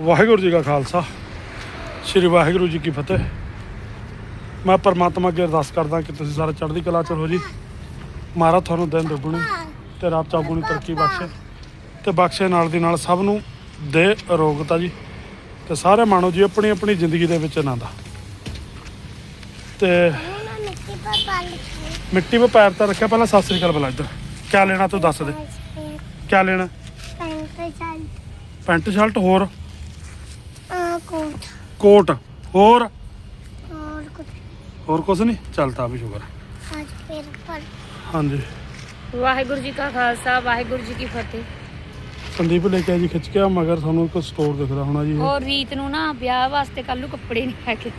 ਵਾਹਿਗੁਰੂ ਜੀ ਕਾ ਖਾਲਸਾ ਸ੍ਰੀ ਵਾਹਿਗੁਰੂ ਜੀ ਕੀ ਫਤਿਹ। ਮੈਂ ਪਰਮਾਤਮਾ ਅੱਗੇ ਅਰਦਾਸ ਕਰਦਾ ਕਿ ਤੁਸੀਂ ਸਾਰੇ ਚੜ੍ਹਦੀ ਕਲਾ ਚ ਹੋ ਜੀ। ਮਹਾਰਾਜ ਤੁਹਾਨੂੰ ਦਿਨ ਦੁੱਗਣੀ ਤੇ ਰਾਤ ਚੌਗੁਣੀ ਤਰੱਕੀ ਬਖਸ਼ੇ ਤੇ ਬਖਸ਼ੇ ਨਾਲ ਦੀ ਨਾਲ ਸਭ ਨੂੰ ਦੇ ਅਰੋਗਤਾ ਜੀ ਤੇ ਸਾਰੇ ਮਾਣੋ ਜੀ ਆਪਣੀ ਆਪਣੀ ਜ਼ਿੰਦਗੀ ਦੇ ਵਿੱਚ ਆਨੰਦ ਤੇ ਮੈਂ ਮਿੱਟੀ 'ਤੇ ਪੈਰ ਤਾਂ ਰੱਖਿਆ ਪਹਿਲਾਂ ਸਤਿ ਸ੍ਰੀ ਅਕਾਲ ਬੁਲਾ ਇੱਧਰ। ਕਿਆ ਲੈਣਾ ਤੂੰ ਦੱਸ ਦੇ। ਕਿਆ ਲੈਣਾ? Pant shirt. ਹੋਰ? ਆ ਕੋਟ। ਹੋਰ? ਹੋਰ ਕੁਝ ਨਹੀਂ ਚਲਤਾ ਵੀ ਸ਼ੁਕਰ ਹਾਂਜੀ। ਵਾਹਿਗੁਰੂ ਜੀ ਕਾ ਖਾਲਸਾ ਵਾਹਿਗੁਰੂ ਜੀ ਕੀ ਫਤਿਹ। ਸੰਦੀਪ ਲੈ ਕੇ ਜੀ ਖਿੱਚ ਕੇ ਆ ਮਗਰ ਤੁਹਾਨੂੰ ਇੱਕ ਸਟੋਰ ਦਿਖਦਾ ਹੋਣਾ ਜੀ ਹੋਰ ਰੀਤ ਨੂੰ ਨਾ ਵਿਆਹ ਵਾਸਤੇ ਕੱਲ ਨੂੰ ਕੱਪੜੇ ਨਹੀਂ ਲੈ ਕੇ।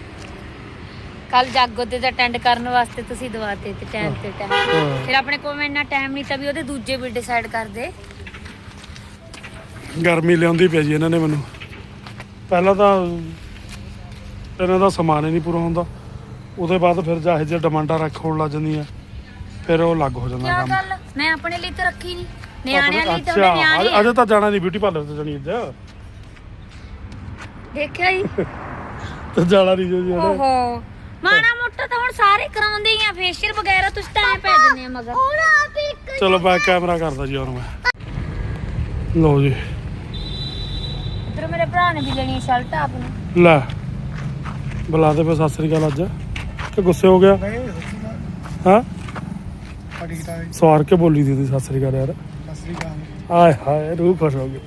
ਕੱਲ ਜਾਗੋ ਤੇ ਦਾ ਅਟੈਂਡ ਕਰਨ ਵਾਸਤੇ ਤੁਸੀਂ ਦਵਾਤੇ ਤੇ ਟਾਈਮ ਤੇ ਟਾਈਮ ਫਿਰ ਆਪਣੇ ਕੋਲ ਇੰਨਾ ਟਾਈਮ ਨਹੀਂ ਤਾਂ ਵੀ ਉਹਦੇ ਦੂਜੇ ਵੀ ਡਿਸਾਈਡ ਕਰਦੇ ਗਰਮੀ ਲਿਆਉਂਦੀ ਪਿਆ ਜੀ ਇਹਨਾਂ ਨੇ ਮੈਨੂੰ। ਪਹਿਲਾਂ ਤਾਂ ਇਹਨਾਂ ਦਾ ਸਮਾਨ ਹੀ ਨਹੀਂ ਪੂਰਾ ਹੁੰਦਾ। ਉਹਦੇ ਬਾਅਦ ਫਿਰ ਜਾਹੇ ਜੇ ਡਿਮਾਂਡਾਂ ਰੱਖ ਹੋਣ ਲੱਗ ਜਾਂਦੀਆਂ। ਫਿਰ ਉਹ ਲੱਗ ਹੋ ਜਾਂਦਾ ਕੰਮ। ਮੈਂ ਆਪਣੇ ਲਈ ਤਾਂ ਰੱਖੀ ਨਹੀਂ। ਨਿਆਣਿਆਂ ਲਈ ਤਾਂ ਉਹਨੇ ਨਿਆਣੇ ਅੱਛਾ, ਅਜੇ ਤਾਂ ਜਾਣਾ ਨਹੀਂ ਬਿਊਟੀ ਪਾਰਲਰ ਤੇ ਜਾਣੀ ਅੱਜ। ਦੇਖਿਆ ਹੀ ਤੇ ਜਾਣਾ ਨਹੀਂ ਜੀ ਜਿਹੜੇ ਓਹੋ। ਮਾਣਾ ਮੋਟਾ ਤਾਂ ਹੁਣ ਸਾਰੇ ਕਰਾਉਂਦੇ ਆ ਫੇਸ਼ੀਅਲ ਵਗੈਰਾ ਤੁਸੀਂ ਤਾਂ ਐ ਪੈ ਜਾਂਦੇ ਆ ਮਗਰ। ਚਲੋ ਮੈਂ ਕੈਮਰਾ ਕਰਦਾ ਜੀ ਹੁਣ ਮੈਂ। ਲਓ ਜੀ। ਇੱਧਰ ਮੇਰੇ ਭਰਾ ਨੇ ਵੀ ਲੈਣੀ ਹੈ ਸ਼ਰਟ ਆਪ ਨੂੰ। ਲੈ ਬੁਲਾ ਦੇ ਫੇ ਸਤਿ ਸ੍ਰੀ ਅਕਾਲ ਅੱਜ। ਕਿ ਗੁੱਸੇ ਹੋ ਗਿਆ? ਹਾਂ? ਸਵਾਰ ਕੇ ਬੋਲੀ ਦੀ ਸਤਿ ਸ੍ਰੀ ਅਕਾਲ ਯਾਰ। ਆਏ ਹਾਏ ਰੂਹ ਖੁਸ਼ ਹੋ ਗਈ।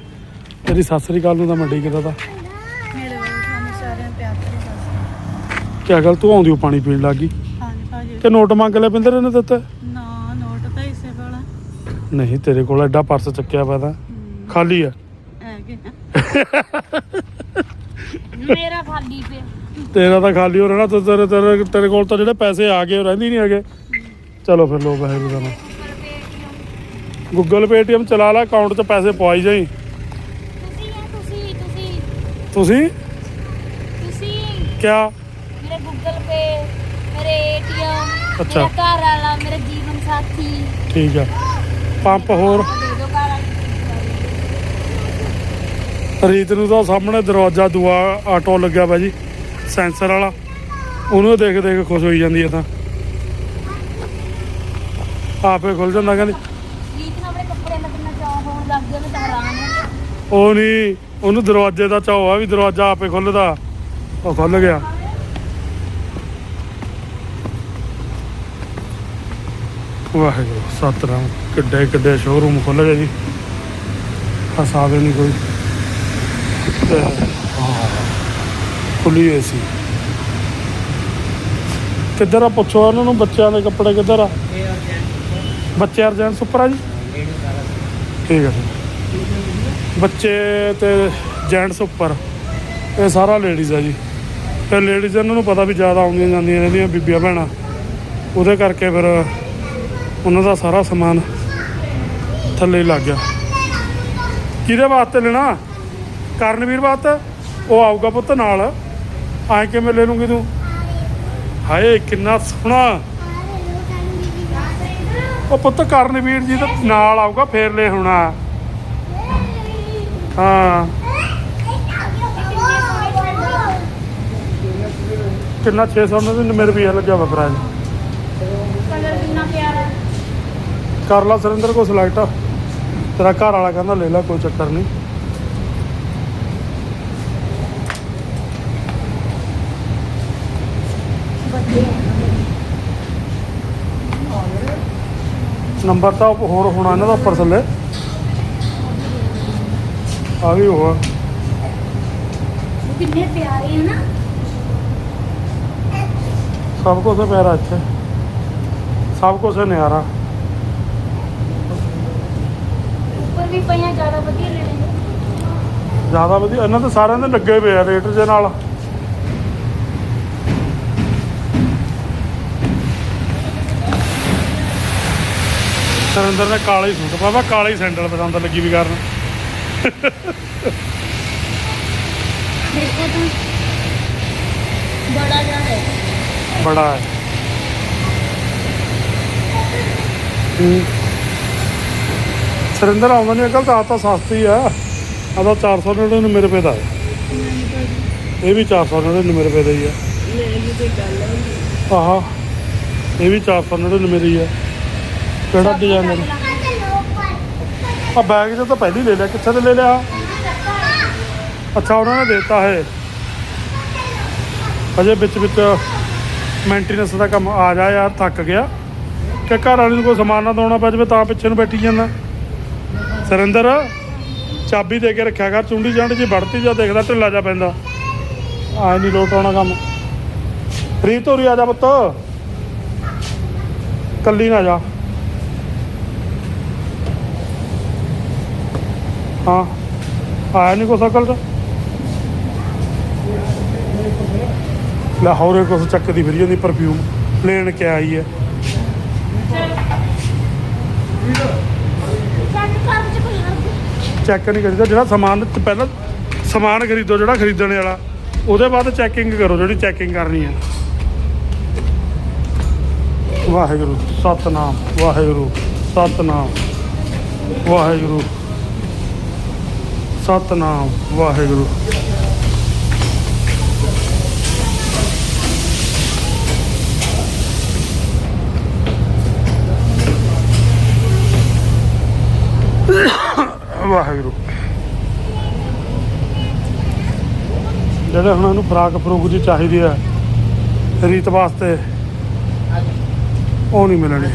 ਤੇਰੀ ਸਤਿ ਸ੍ਰੀ ਅਕਾਲ ਨੂੰ ਤਾਂ ਮੰਡੀ ਕਿਦਾ ਦਾ ਮੇਰੇ ਵੱਲੋਂ ਤੁਹਾਨੂੰ ਸਾਰਿਆਂ ਨੂੰ ਪਿਆਰ ਭਰੀ ਸਤਿ ਸ੍ਰੀ ਕਿਆ ਗੱਲ ਤੂੰ ਆਉਂਦੀ ਓ ਪਾਣੀ ਪੀਣ ਲੱਗੀ ਅਕਾਲ ਹਾਂਜੀ ਭਾਜੀ। ਕਿ ਨੋਟ ਮੰਗ ਲੈ ਪਿੰਦਰ ਨੇ ਦਿੱਤੇ ਨਾ ਨੋਟ ਤਾਂ ਇਸੇ ਕੋਲ ਆ। ਨਹੀਂ ਤੇਰੇ ਕੋਲ ਐਡਾ ਪਰਸ ਚੱਕਿਆ ਪਿਆ ਤਾਂ। ਖਾਲੀ ਆ। ਮੇਰਾ ਖਾਲੀ ਪਿਆ। ਤੇਰਾ ਤਾਂ ਖਾਲੀ ਹੋ ਰਹਿਣਾ ਤੇ ਤੇਰੇ ਤੇਰੇ ਤੇਰੇ ਕੋਲ ਤਾਂ ਜਿਹੜੇ ਪੈਸੇ ਆ ਗਏ ਉਹ ਰਹਿੰਦੇ ਨਹੀਂ ਹੈਗੇ। ਚਲੋ ਫਿਰ ਲੋ ਪੈਸੇ ਦਾ ਗੂਗਲ ਪੇ ਟੀਐਮ ਚਲਾ ਲੈ ਅਕਾਊਂਟ 'ਚ ਪੈਸੇ ਪਵਾਈ ਜਾਈ। ਤੁਸੀਂ ਆ ਤੁਸੀਂ ਤੁਸੀਂ ਤੁਸੀਂ? ਤੁਸੀਂ ਕਿਆ? ਮੇਰੇ ਗੂਗਲ ਪੇ ਮੇਰੇ ਏਟੀਐਮ ਅੱਛਾ। ਮੇਰਾ ਘਰ ਵਾਲਾ ਮੇਰਾ ਜੀਵਨ ਸਾਥੀ। ਠੀਕ ਆ। ਪੰਪ ਹੋਰ ਦੇ ਦਿਓ ਘਰ ਵਾਲੀ ਰੀਤ ਨੂੰ ਤਾਂ ਸਾਹਮਣੇ ਦਰਵਾਜ਼ਾ ਦੂਆ ਆਟੋ ਲੱਗਿਆ ਵਾ ਜੀ ਸੈਂਸਰ ਵਾਲਾ। ਉਹਨੂੰ ਦੇਖ ਦੇਖ ਖੁਸ਼ ਹੋਈ ਜਾਂਦੀ ਹੈ ਤਾਂ। ਆਪੇ ਖੁੱਲ ਜਾਂਦਾ ਕਹਿੰਦੀ। ਚਾਹ ਉਹ ਨਹੀਂ ਉਹਨੂੰ ਦਰਵਾਜ਼ੇ ਦਾ ਚਾਅ ਆ ਵੀ ਦਰਵਾਜ਼ਾ ਆਪੇ ਖੁੱਲਦਾ। ਉਹ ਖੁੱਲ ਗਿਆ। ਵਾਹਿਗੁਰੂ ਸਤਨਾਮ। ਕਿੱਡੇ ਕਿੱਡੇ ਸ਼ੋਰੂਮ ਖੁੱਲ ਗਏ ਜੀ। ਹਸਾਵੇ ਨਹੀਂ ਕੋਈ। ਖੁੱਲੀ ਏ ਸੀ। ਕਿੱਧਰ ਆ ਪੁੱਛੋ ਉਹਨਾਂ ਨੂੰ, ਬੱਚਿਆਂ ਦੇ ਕੱਪੜੇ ਕਿੱਧਰ ਆ? ਬੱਚੇ ਅਰਜੈਂਟ ਉੱਪਰ ਆ ਜੀ। ਠੀਕ ਹੈ ਬੱਚੇ ਤੇ ਜੈਂਟਸ ਉੱਪਰ। ਇਹ ਸਾਰਾ ਲੇਡੀਜ਼ ਆ ਜੀ। ਤੇ ਲੇਡੀਜ਼ ਇਹਨਾਂ ਨੂੰ ਪਤਾ ਵੀ ਜ਼ਿਆਦਾ ਆਉਂਦੀਆਂ ਜਾਂਦੀਆਂ ਰਹਿੰਦੀਆਂ ਬੀਬੀਆਂ ਭੈਣਾਂ। ਉਹਦੇ ਕਰਕੇ ਫਿਰ ਉਹਨਾਂ ਦਾ ਸਾਰਾ ਸਮਾਨ ਥੱਲੇ ਲੱਗ ਗਿਆ। ਕਿਹਦੇ ਵਾਸਤੇ ਲੈਣਾ? ਕਰਨਵੀਰ ਵਾਸਤੇ ਉਹ ਆਊਗਾ ਪੁੱਤ ਨਾਲ। ਆਏ ਕਿਵੇਂ ਲੈ ਲੂੰਗੀ ਤੂੰ? ਹਾਏ ਕਿੰਨਾ ਸੋਹਣਾ। ਉਹ ਪੁੱਤ ਕਰਨਵੀਰ ਜੀ ਤਾਂ ਨਾਲ ਆਊਗਾ ਫੇਰ ਲੈ ਹੋਣਾ। ਹਾਂ। ਕਿੰਨਾ 699 ਰੁਪਏ ਲੱਗਿਆ ਵਾ ਪ੍ਰਾਈਸ ਕਲਰ ਕਿੰਨਾ ਪਿਆਰਾ ਕਰ ਲਾ ਸਰਿੰਦਰ ਕੋ ਸਿਲੈਕਟ ਤੇਰਾ ਘਰ ਵਾਲਾ ਕਹਿੰਦਾ ਲੈ ਲੈ ਕੋਈ ਚੱਕਰ ਨਹੀਂ। ਨੰਬਰ ਤਾਂ ਹੋਰ ਹੋਣਾ ਇਹਨਾਂ ਦਾ ਉੱਪਰ ਥੱਲੇ। ਆ ਵੀ ਹੋਆ ਕਿੰਨੇ ਪਿਆਰੇ ਆ ਨਾ। ਸਭ ਕੁਝ ਪਿਆਰਾ ਇੱਥੇ। ਸਭ ਕੁਝ ਨਿਆਰਾ। ਉੱਪਰ ਵੀ ਪਈਆਂ ਜ਼ਿਆਦਾ ਵਧੀਆ ਲੈਣੇ ਜ਼ਿਆਦਾ ਵਧੀਆ। ਇਹਨਾਂ ਦੇ ਸਾਰਿਆਂ ਦੇ ਲੱਗੇ ਪਏ ਆ ਰੇਟ ਦੇ ਨਾਲ। ਸਰਿੰਦਰ ਨੇ ਕਾਲਾ ਹੀ ਸੂਟ ਪਾਵਾ ਕਾਲਾ ਹੀ ਸੈਂਡਲ ਪਸੰਦ ਲੱਗੀ ਵੀ ਕਰਨ। ਤੂੰ? ਬੜਾ ਹੈ। ਸਰਿੰਦਰ ਆਉਂਦਾ ਨਹੀਂ ਅਕਲ ਤਾਂ ਆ ਤਾਂ ਸਸਤੀ ਆ ਆਦਾ 499 ਰੁਪਏ ਦਾ ਹੈ। ਇਹ ਵੀ 499 ਰੁਪਏ ਦਾ ਹੀ ਆ ਆਹਾ ਇਹ ਵੀ 499 ਦੀ ਆ ਕਿਹੜਾ ਡਿਜ਼ਾਈਨ ਹੈ ਆ ਬੈਗ ਜੇ ਤਾਂ ਪਹਿਲੀ ਲੈ ਲਿਆ, ਕਿੱਥੇ ਤੇ ਲੈ ਲਿਆ? ਅੱਛਾ, ਉਹਨਾਂ ਨੇ ਦਿੱਤਾ ਹੈ ਅਜੇ ਵਿੱਚ ਵਿੱਚ ਮੇਨਟੇਨੈਂਸ ਦਾ ਕੰਮ ਆ ਜਾ ਯਾਰ, ਥੱਕ ਗਿਆ। ਕਿ ਘਰ ਵਾਲੇ ਨੂੰ ਕੋਈ ਸਮਾਨ ਨਾ ਦੋਣਾ ਪੈ ਜਾਵੇ, ਤਾਂ ਪਿੱਛੇ ਨੂੰ ਬੈਠੀ ਜਾਂਦਾ। ਸਰਿੰਦਰ, ਚਾਬੀ ਦੇ ਕੇ ਰੱਖਿਆ ਕਰ, ਚੁੰਡੀ ਜੰਡ ਜੀ ਵੜਤੀ ਜਾ ਦੇਖਦਾ, ਢਿੱਲਾ ਜਾ ਪੈਂਦਾ। ਆ ਨਹੀਂ ਲੋਟ ਆਉਣਾ ਕੰਮ। ਰੀਤ ਹੋਰੀ ਆ ਜਾ ਪੁੱਤ। ਕੱਲੀ ਨਾ ਜਾ। ਹਾਂ। ਆਇਆ ਨਹੀਂ ਕੋ ਸਕਲ ਚ ਲਾਹੌਰੇ ਕੁਛ ਚੱਕਦੀ ਫਿਰੀ ਜਾਂਦੀ ਪਰਫਿਊਮ ਪਲੇਨ ਕੇ ਆਈ ਹੈ? ਚੈੱਕ ਨਹੀਂ ਕਰੀਦਾ, ਜਿਹੜਾ ਸਮਾਨ ਪਹਿਲਾਂ ਸਮਾਨ ਖਰੀਦੋ, ਜਿਹੜਾ ਖਰੀਦਣ ਵਾਲਾ, ਉਹਦੇ ਬਾਅਦ ਚੈਕਿੰਗ ਕਰੋ, ਜਿਹੜੀ ਚੈਕਿੰਗ ਕਰਨੀ ਹੈ। ਵਾਹਿਗੁਰੂ, ਸਤਨਾਮ ਵਾਹਿਗੁਰੂ ਸਤਨਾਮ, ਵਾਹਿਗੁਰੂ। ਸਤਨਾਮ, ਵਾਹਿਗੁਰੂ। ਵਾਹਿਗੁਰੂ। ਜਿਹੜੇ ਹੁਣ ਇਹਨੂੰ ਫਰਾਕ ਫਰੂਕ ਜੀ ਚਾਹੀਦੀ ਹੈ ਰੀਤ ਵਾਸਤੇ, ਉਹ ਨਹੀਂ ਮਿਲਣੀ।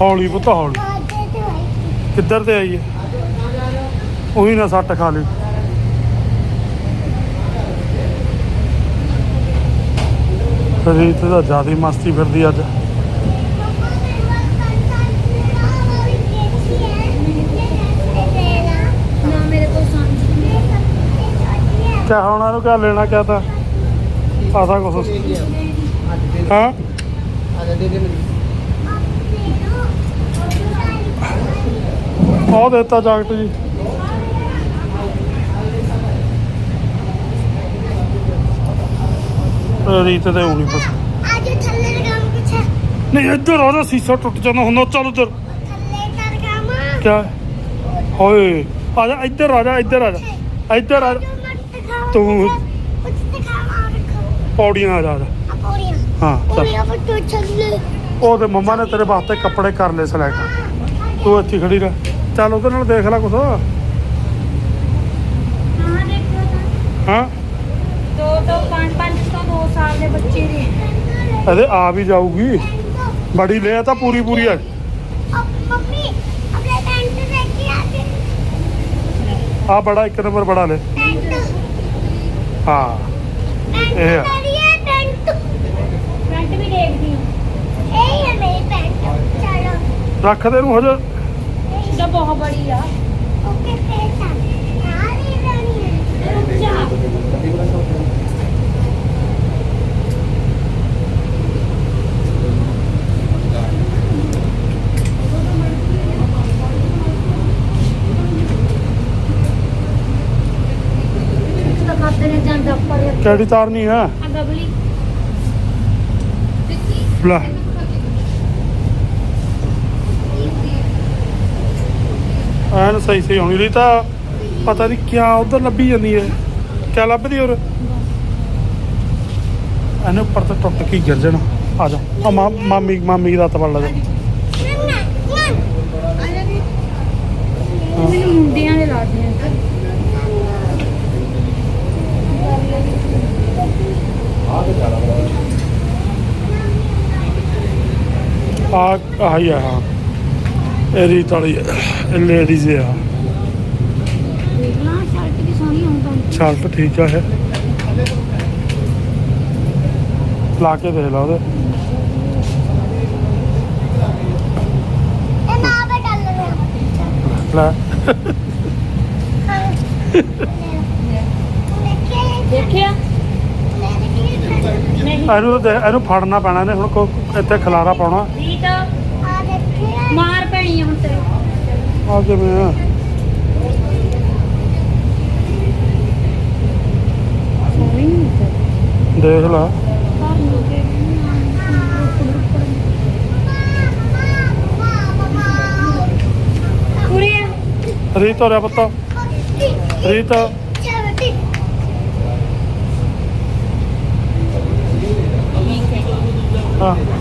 ਹੌਲੀ ਪੁੱਤ, ਹੌਲੀ। ਕਿੱਧਰ ਤੇ ਆਈਏ ਉਹੀ ਨਾ ਸੱਟ ਖਾ ਲਈ ਰੀਤ ਦਾ ਜ਼ਿਆਦਾ ਮਸਤੀ ਫਿਰਦੀ ਅੱਜ। ਨਾ ਕਿਆ ਹੁਣ ਇਹਨੂੰ ਕਿਆ ਲੈਣਾ ਕਿਆ ਤਾਂ? ਆਸਾ ਕੁਛ ਹਾਂ? ਉਹ ਦਿੱਤਾ ਜਾਕਟ ਜੀ। ਰੀਤ ਤੇ ਹੋਣੀ ਪਸ ਅੱਜ ਥੱਲੇ ਲਗਾਮ ਕਿੱਥੇ ਨਹੀਂ ਇੱਧਰ ਸੀਸਾ ਟੁੱਟ ਜਾਂਦਾ ਹੁੰਦਾ ਚੱਲ ਉੱਧਰ। ਥੱਲੇ ਤਾਂ ਲਗਾਮ ਕਿਆ? ਓਏ ਆ ਜਾ ਇੱਧਰ ਆ ਜਾ ਇੱਧਰ ਆ ਜਾ। ਇੱਧਰ ਆ ਜਾ। ਤੂੰ- ਪੌੜੀਆਂ ਆ ਜਾ ਆ ਜਾ। ਆ ਪੌੜੀਆਂ। ਹਾਂ ਚੱਲ। ਪੌੜੀਆਂ ਪਰ ਤੂੰ ਮੰਮਾ ਨੇ ਤੇਰੇ ਵਾਸਤੇ ਕੱਪੜੇ ਕਰ ਲਏ ਸਿਲੈਕਟ। ਤੂੰ ਇੱਥੇ ਖੜੀ ਰਹਿ। ਚੱਲ ਉਹਦੇ ਨਾਲ ਦੇਖ ਲੈ ਕੁਛ। ਹਾਂ ਦੇਖੋ ਤਾਂ। ਹਾਂ। ਦੋ ਤੋਂ ਪੰਜ ਪੰਜ ਤੋਂ ਦੋ ਸਾਲ ਦੇ ਬੱਚੇ ਦੇ ਇਹਦੇ ਆ ਵੀ ਜਾਊਗੀ। ਬੜੀ ਲੈ ਤਾਂ ਪੂਰੀ ਪੂਰੀ ਆ। ਅਬ ਆ ਬੜਾ ਇੱਕ ਨੰਬਰ ਬੜਾ ਲੈ। ਟੈਂਟ। ਹਾਂ। ਟੈਂਟ ਇਹ ਆ। ਮੇਰੀ ਹੈ ਟੈਂਟ। ਫਰੰਟ ਵੀ ਦੇਖਦੀ ਹਾਂ। ਇਹ ਹੈ ਮੇਰੀ ਟੈਂਟ ਚਲੋ। ਰੱਖ ਦੇ ਨੂੰ ਹਜੇ। ਤਾਂ ਬਹੁਤ ਬੜੀ ਆ। ਓਕੇ ਫੇਰ ਤਾਂ ਸਾਰੀ ਰਾਣੀ ਹੈ ਨੇ ਜਾਂਦਾ ਕਿਹੜੀ ਆ ਗਬਲੀ। ਲੈ। ਐਨ ਸਹੀ ਸਹੀ ਹੋਣੀ। ਲਈ ਤਾਂ ਪਤਾ ਨਹੀਂ ਕਿਆ ਉਧਰ ਲੱਭੀ ਜਾਂਦੀ ਹੈ। ਕਿਆ ਲੱਭਦੀ ਹੋਰ? ਇਹਨੇ ਉੱਪਰ ਤੇ ਟੁੱਟ ਕੇ ਗਿਰ ਜਾਣਾ। ਆ ਜਾ। ਆ ਮਾ- ਮਾਮੀ ਮਾਮੀ ਦਾ ਲਾ ਮੈਨੂੰ ਮੁੰਡਿਆਂ ਦੇ ਲਾਦੇ ਆ ਆ ਹਾਂ। ਰੀਤ ਵਾਲੀ ਲੇਡੀਜ਼ ਆ ਲਾ ਸ਼ਰਟ ਵੀ ਸੋਹਣੀ ਆਉਂਦਾ ਸ਼ਰਟ ਠੀਕ ਆ ਇਹ। ਲਾ ਕੇ ਦੇਖ ਲਾ ਉਹਦੇ। ਇਹ ਨਾ ਬੇ ਡਲ ਲੈ। ਦੇਖਿਆ? ਇਹਨੂੰ ਇਹਨੂੰ ਫੜਨਾ ਪੈਣਾ ਨੇ ਹੁਣ ਕੋ ਇੱਥੇ ਖਲਾਰਾ ਪਾਉਣਾ। ਰੀਤ ਪੈਣੀ ਆ ਆ ਕਿਵੇਂ ਆ? ਸੋਹਣੀ ਨਹੀਂ ਦੇਖ ਲਾ। ਕੁੜੀਆਂ ਰੀਤ ਹੋ ਰਿਹਾ ਪੁੱਤ। ਰੀਤ। ਹਾਂ।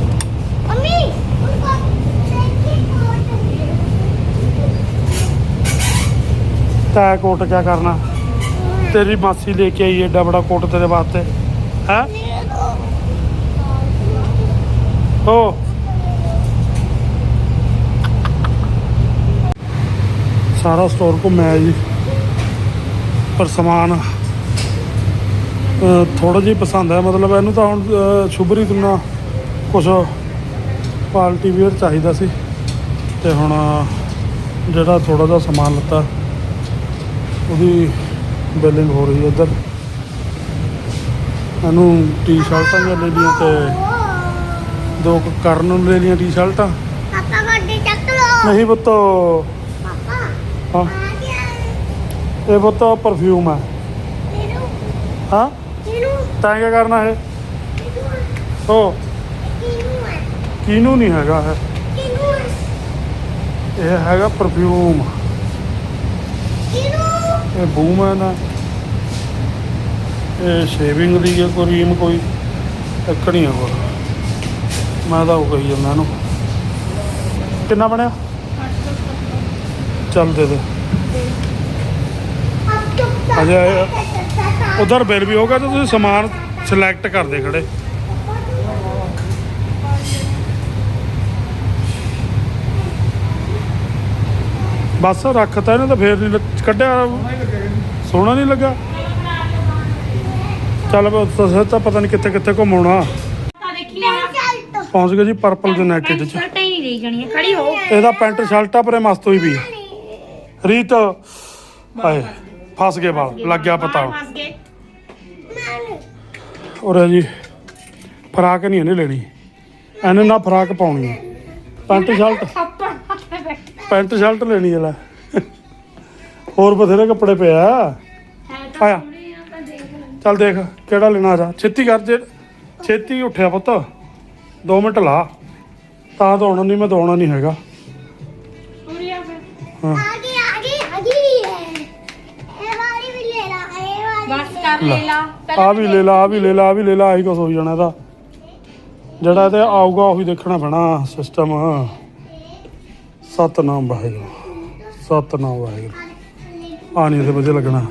ਤੈ ਕੋਟ ਕਿਆ ਕਰਨਾ? ਤੇਰੀ ਮਾਸੀ ਲੈ ਕੇ ਆਈ ਏਡਾ ਬੜਾ ਕੋਟ ਤੇਰੇ ਵਾਸਤੇ। ਹੈ? ਓ ਸਾਰਾ ਸਟੋਰ ਘੁੰਮਿਆ ਜੀ। ਪਰ ਸਮਾਨ ਥੋੜਾ ਜਿਹਾ ਪਸੰਦ ਹੈ। ਮਤਲਬ ਇਹਨੂੰ ਤਾਂ ਹੁਣ ਸ਼ੁਭਰੀ ਤੁਨਾ ਕੁਝ ਪਾਰਟੀ ਵੇਅਰ ਚਾਹੀਦਾ ਸੀ। ਤੇ ਹੁਣ ਜਿਹੜਾ ਥੋੜਾ ਜਿਹਾ ਸਮਾਨ ਲੱਤਾ। ਉਹਦੀ ਬਿਲਿੰਗ ਹੋ ਰਹੀ ਹੈ ਇੱਧਰ। ਇਹਨੂੰ ਟੀ-ਸ਼ਰਟਾਂ ਜਾਂ ਲੈ ਲੀਆਂ ਤੇ ਦੋ ਕਰਨ ਨੂੰ ਲੈ ਲੀਆਂ ਟੀ-ਸ਼ਰਟਾਂ। ਪਾਪਾ ਗੱਡੀ ਚੱਕ ਲੋ ਨਹੀਂ ਪੁੱਤੋ। ਪਾਪਾ ਹਾਂ। ਇਹ ਪੁੱਤ ਪਰਫਿਊਮ ਹੈ? ਹਾਂ ਤਾਂ ਕੀ ਕਰਨਾ ਹੈ। ਹੋ ਕੀਨੂ ਨਹੀਂ ਹੈਗਾ ਹੈ ਇਹ ਹੈਗਾ ਪਰਫਿਊਮ ਇਹ ਬੂਮਨ ਹੈ ਇਹ ਸ਼ੇਵਿੰਗ ਦੀ ਹੈ ਕਰੀਮ ਕੋਈ ਇੱਕੜੀਆਂ ਕੋਲ ਮੈਂ ਤਾਂ ਉਹ ਕਹੀ ਜਾਂਦਾ ਇਹਨੂੰ। ਕਿੰਨਾ ਬਣਿਆ? ਚੱਲ ਦੇ ਦੇ। ਅਜਾ ਉਧਰ ਬਿੱਲ ਵੀ ਹੋਗਾ ਤਾਂ ਤੁਸੀਂ ਸਮਾਨ ਸਿਲੈਕਟ ਕਰਦੇ ਖੜੇ। ਬਸ ਰੱਖਤਾ ਇਹਨੇ ਤਾਂ ਫੇਰ ਨਹੀਂ ਕੱਢਿਆ। ਸੋਹਣਾ ਨਹੀਂ ਲੱਗਾ। ਚੱਲ ਬਈ ਉੱਥੇ ਸਿਰ ਤਾਂ ਪਤਾ ਨਹੀਂ ਕਿੱਥੇ ਕਿੱਥੇ ਘੁੰਮਾਉਣਾ ਨਾ ਪਹੁੰਚ ਗਏ ਜੀ ਪਰਪਲ ਜਨੈਕਟ ਚ। ਇਹਦਾ ਪੈਂਟ ਸ਼ਰਟ ਆ, ਪਰ ਮਸਤ ਹੋਈ ਵੀ ਰੀਤ ਹਾਏ ਫਸ ਗਏ ਬਾਲ ਲੱਗ ਗਿਆ ਪਤਾ। ਫਸ ਔਰ ਜੀ, ਫਰਾਕ ਨਹੀਂ ਇਹਨੇ ਲੈਣੀ। ਇਹਨੇ ਨਾ ਫਰਾਕ ਪਾਉਣੀ ਪੈਂਟ ਸ਼ਰਟ। ਪੈਂਟ ਸ਼ਰਟ ਲੈਣੀ ਹੈ ਲੈ ਹੋਰ ਬਥੇਰੇ ਕੱਪੜੇ ਪਿਆ ਹੈ ਤਾਂ ਆਇਆ ਸੋਹਣੇ ਆ ਤਾਂ ਦੇਖ ਲੈ ਚੱਲ ਦੇਖ ਕਿਹੜਾ ਲੈਣਾ ਆ ਜਾ ਛੇਤੀ ਕਰ ਜੇ ਛੇਤੀ ਉੱਠਿਆ ਪੁੱਤ 2 ਮਿੰਟ ਲਾ ਤਾਂ ਦੌੜਨਾ ਨਹੀਂ ਮੈਂ ਦੌੜਨਾ ਨਹੀਂ ਹੈਗਾ ਪੂਰੀ ਆ ਫਿਰ ਹਾਂ आगे आगे आगे भी है ये वाली भी ले रहा है ये वाली ਬਸ ਕਰ ਲੈ। ਲੈ ਲਾ ਆ ਵੀ ਲੈ ਲਾ ਆ ਵੀ ਲੈ ਲਾ ਆ ਵੀ ਲੈ ਲਾ ਆਹੀ ਕੁਛ ਹੋ ਜਾਣਾ ਇਹਦਾ ਜਿਹੜਾ ਇਹਦੇ ਆਊਗਾ ਉਹੀ ਦੇਖਣਾ ਪੈਣਾ ਸਿਸਟਮ ਸਤਨਾਮ ਵਾਹਿਗੁਰੂ ਸਤਨਾਮ ਵਾਹਿਗੁਰੂ। ਆਣੀ ਦੇ ਵਜੇ ਲੱਗਣਾ।